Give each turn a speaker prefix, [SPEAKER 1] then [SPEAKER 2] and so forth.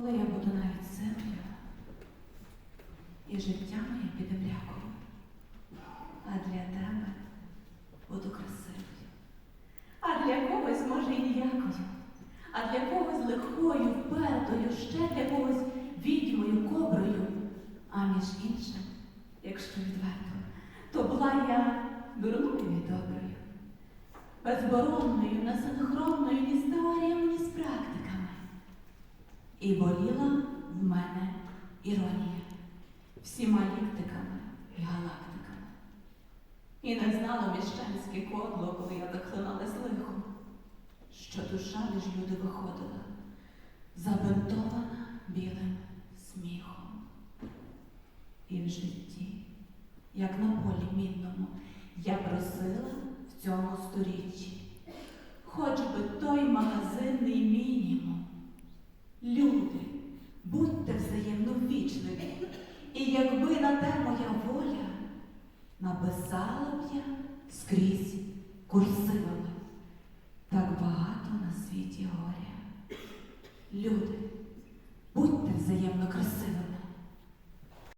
[SPEAKER 1] Коли я буду навіть сирою, і життя моє піде мрякою, а для тебе буду красивою. А для когось, може, і ніякою, а для когось легкою, впертою, ще для когось відьмою, коброю. А між іншим, якщо відверто, то була я дурною і доброю, безборонною, несинхронною ні з теоріями, ні з практиками. І боліла в мене іронія всіма ліктиками і галактиками. І не знало міщанське кодло, коли я захлиналась лихом, що душа між люди виходила, забинтована білим сміхом. І в житті, як на полі мідному, я просила в цьому сторіччі, хоч би той магазинний мінімум. Люди, будьте взаємно ввічливі, і якби на те моя воля, написала б я скрізь курсивами. Так багато на світі горя. Люди, будьте взаємно красивими.